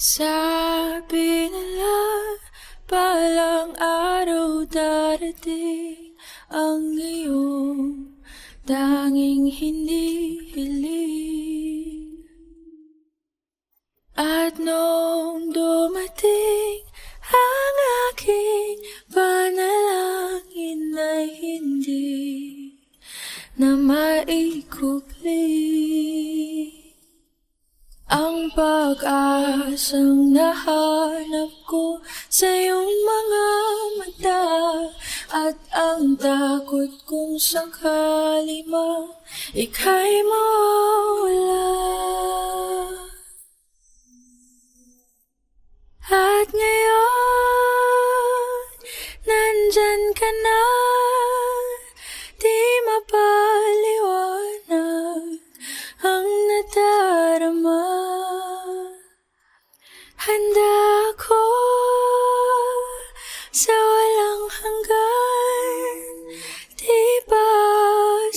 Sabi nila, palang araw darating ang iyong tanging hindi hiling. At nung dumating ang aking panalangin ay hindi na maikukli. Pag-asang nahanap ko sa iyong mga mata At ang takot kong sakali mang ika'y mawala Handa ako sa walang hanggan. Di basahin,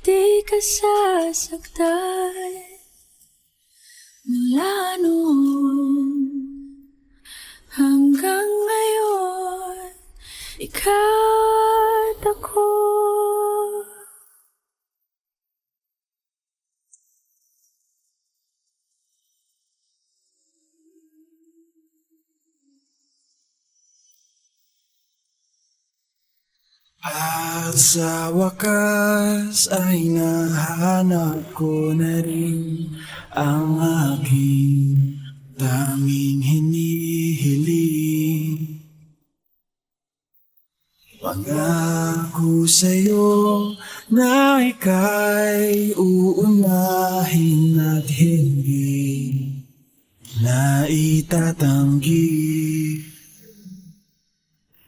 di ka sasaktan. Mula noon hanggang ngayon Ikaw at ako At sa wakas ay nahanap ko na rin ang aking tanging hinihiling. Pangako sa'yo na ika'y uunahin at hindi na itatanggi.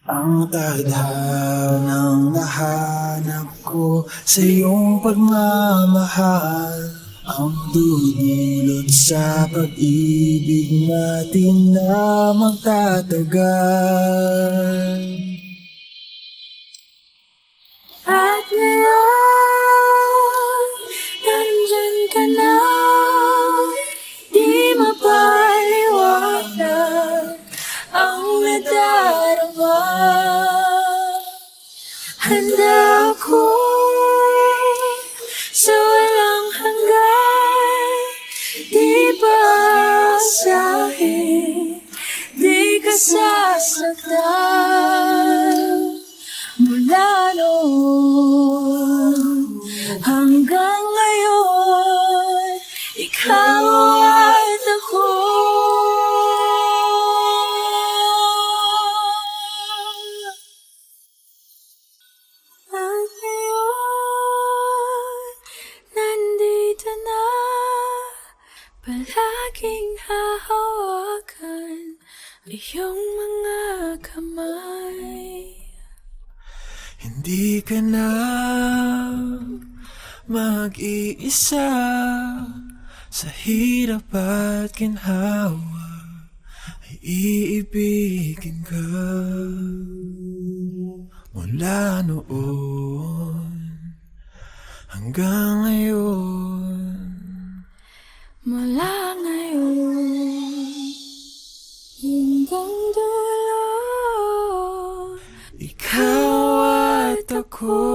Ang tadhanang nahanap ko sa iyong pagmamahal Ang dudulot sa pag-ibig natin na magtatagal At ngayon, Handa ako sa walang hanggan. Di basahin, di ka sasaktan. Mula noon hanggang ngayon, ikaw palaging hahawakan ang iyong mga. Hindi ka na mag-iisa Sa hirap at ginhawa Ay iibigin ka Mula noon Hanggang ngayon Mula ngayon hanggang dulo. Ikaw at ako.